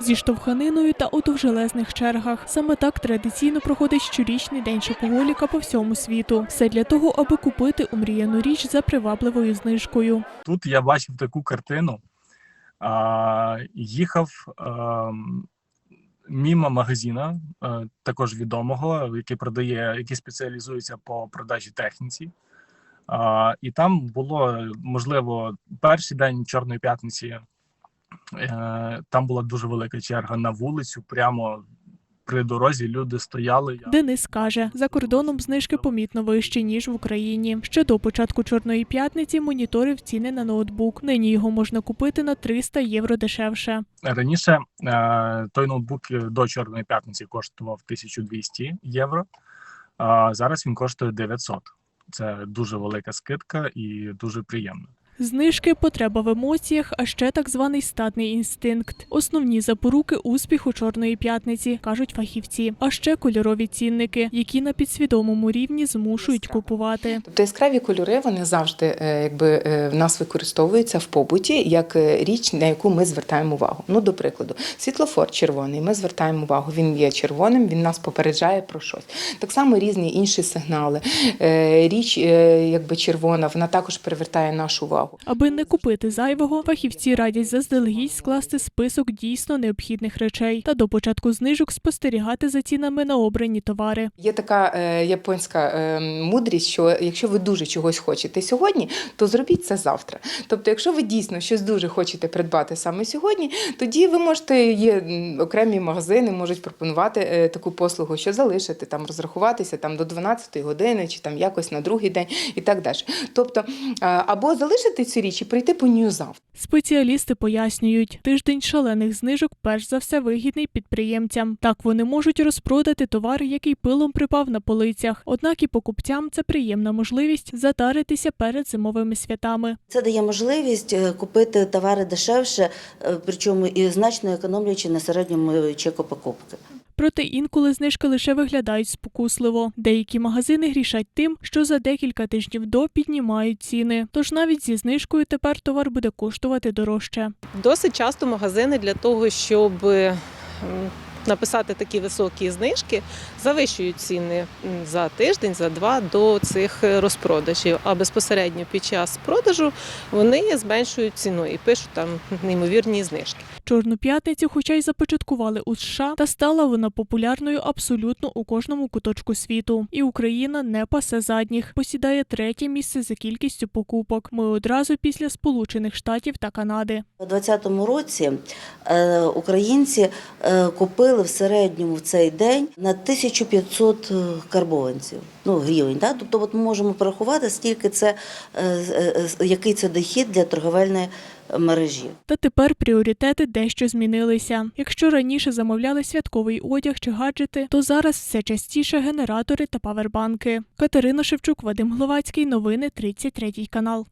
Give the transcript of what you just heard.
зі штовханиною та у довжелезних чергах. Саме так традиційно проходить щорічний день шопоголіка по всьому світу. Все для того, аби купити омріяну річ за привабливою знижкою. Тут я бачив таку картину. А, їхав а, мімо магазина, також відомого, який продає, який спеціалізується по продажі техніці. А, і там було можливо перший день Чорної п'ятниці. Е, там була дуже велика черга на вулицю, прямо при дорозі люди стояли. Денис каже, за кордоном знижки помітно вищі ніж в Україні. Ще до початку чорної п'ятниці моніторив ціни на ноутбук. Нині його можна купити на 300 євро дешевше. Раніше е, той ноутбук до Чорної п'ятниці коштував 1200 євро, а зараз він коштує 900. Це дуже велика скидка і дуже приємно. Знижки, потреба в емоціях, а ще так званий статний інстинкт. Основні запоруки успіху чорної п'ятниці, кажуть фахівці. А ще кольорові цінники, які на підсвідомому рівні змушують купувати. Тобто яскраві кольори вони завжди е, якби е, в нас використовуються в побуті як е, річ, на яку ми звертаємо увагу. Ну, до прикладу, світлофор червоний. Ми звертаємо увагу. Він є червоним, він нас попереджає про щось. Так само різні інші сигнали. Річ, якби червона, вона також привертає нашу увагу. Аби не купити зайвого, фахівці радять заздалегідь скласти список дійсно необхідних речей та до початку знижок спостерігати за цінами на обрані товари. Є така е, японська е, мудрість, що якщо ви дуже чогось хочете сьогодні, то зробіть це завтра. Тобто, якщо ви дійсно щось дуже хочете придбати саме сьогодні, тоді ви можете є окремі магазини, можуть пропонувати е, таку послугу, що залишити там, розрахуватися там до 12 години чи там якось на другий день і так далі. Тобто, е, або залишити цю річ і прийти по нього завтра. Спеціалісти пояснюють, тиждень шалених знижок перш за все вигідний підприємцям. Так вони можуть розпродати товар, який пилом припав на полицях. Однак і покупцям це приємна можливість затаритися перед зимовими святами. Це дає можливість е, купити товари дешевше, е, причому і значно економлячи на середньому е, чеку покупки. Проте інколи знижки лише виглядають спокусливо. Деякі магазини грішать тим, що за декілька тижнів до піднімають ціни. Тож навіть зі знижкою тепер товар буде коштувати дорожче. Досить часто магазини для того, щоб написати такі високі знижки, завищують ціни за тиждень, за два до цих розпродажів. А безпосередньо під час продажу вони зменшують ціну і пишуть там неймовірні знижки. Чорну п'ятницю, хоча й започаткували у США, та стала вона популярною абсолютно у кожному куточку світу. І Україна не пасе задніх, посідає третє місце за кількістю покупок. Ми одразу після Сполучених Штатів та Канади. У 2020 році е, українці е, купили в середньому в цей день на 1500 карбованців, ну гривень. Да? Тобто, от ми можемо порахувати, скільки це е, е, е, який це дохід для торговельної мережі. Та тепер пріоритети дещо змінилися. Якщо раніше замовляли святковий одяг чи гаджети, то зараз все частіше генератори та павербанки. Катерина Шевчук, Вадим Гловацький. Новини 33 канал.